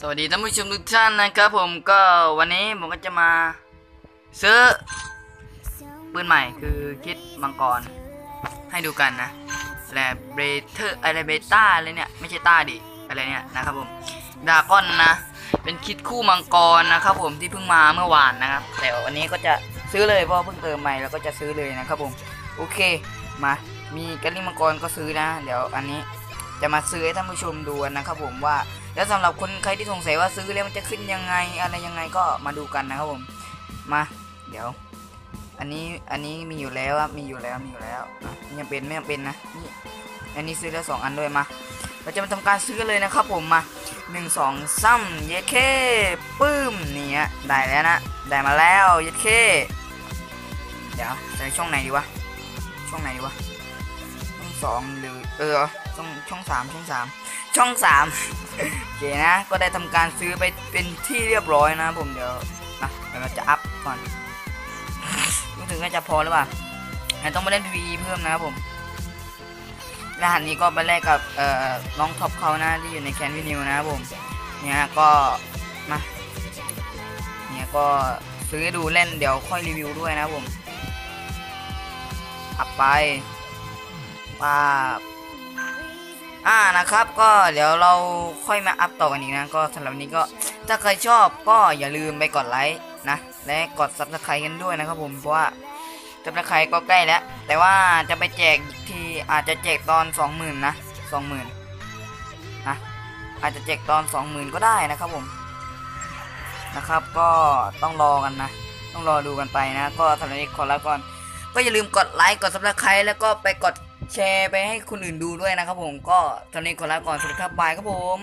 สวัสดีท่านผู้ชมทุกท่านนะครับผมก็วันนี้ผมก็จะมา ซื้อปืนใหม่คือคิดมังกร ให้ดูกันนะและเบเทอร์อะไรเบต้าอะไรเนี่ยไม่ใช่ต้าดิอะไรเนี่ยนะครับผมดากอนนะ เป็นคิดคู่มังกรนะครับผมที่เพิ่งมาเมื่อวานนะครับ แต่วันนี้ก็จะซื้อเลยเพราะเพิ่งเติมใหม่แล้วก็จะซื้อเลยนะครับผมโอเคมามีกันลิมังกรก็ซื้อนะ เดี๋ยวอันนี้จะมาซื้อให้ท่านผู้ชมดูนะครับผมว่า แล้วสำหรับคนใครที่สงสัยว่าซื้อแล้วมันจะขึ้นยังไงอะไรยังไงก็มาดูกันนะครับผมมา เดี๋ยว อันนี้อันนี้มีอยู่แล้วครับมีอยู่แล้วมีอยู่แล้วอะไม่ยังเป็นไม่ยังเป็นนะนี่อันนี้ซื้อแล้วสองอันด้วยมา เราจะมาทำการซื้อเลยนะครับผมมาหนึ่งสองซ้ำเยเคปื้มนี่ฮะได้แล้วนะได้มาแล้วเยเคเดี๋ยวใส่ช่องไหนดีวะช่องไหนดีวะ ช่องสองหรือเออช่องช่องสามช่องสามช่องสามโอเคนะ ก็ได้ทำการซื้อไปเป็นที่เรียบร้อยนะผมเดี๋ยวนะเดี๋ยวเราจะอัพก่อนรู้ถึงก็จะพอหรือเปล่างั้นต้องมาเล่น PVE เพิ่มนะครับผมรหัสนี้ก็ไปแลกกับเอ่อน้องท็อปเขานะที่อยู่ในแคนวินิวนะครับผมเนี่ยก็มาเนี่ยก็ซื้อดูเล่นเดี๋ยวค่อยรีวิวด้วยนะครับผมอัพไป ป้าอ่านะครับก็เดี๋ยวเราค่อยมาอัพต่อกันอีกนะ ก็สำหรับวันนี้ก็ถ้าใครชอบก็อย่าลืมไปกดไลค์นะ และกดซับสไครต์กันด้วยนะครับผมเพราะว่าซับสไครต์ก็ใกล้แล้ว แต่ว่าจะไปแจกอีกทีอาจจะแจกตอน 20,000นะ20,000นะอาจจะแจกตอน 20,000 ก็ได้นะครับผมนะครับก็ต้องรอกันนะ ต้องรอดูกันไปนะ ก็สำหรับนนี้ขอลาก่อน ก็อย่าลืมกดไลค์กดซับสไครต์แล้วก็ไปกด แชร์ไปให้คนอื่นดูด้วยนะครับผมก็ตอนนี้ขอลาก่อนสวัสดีครับบายครับผม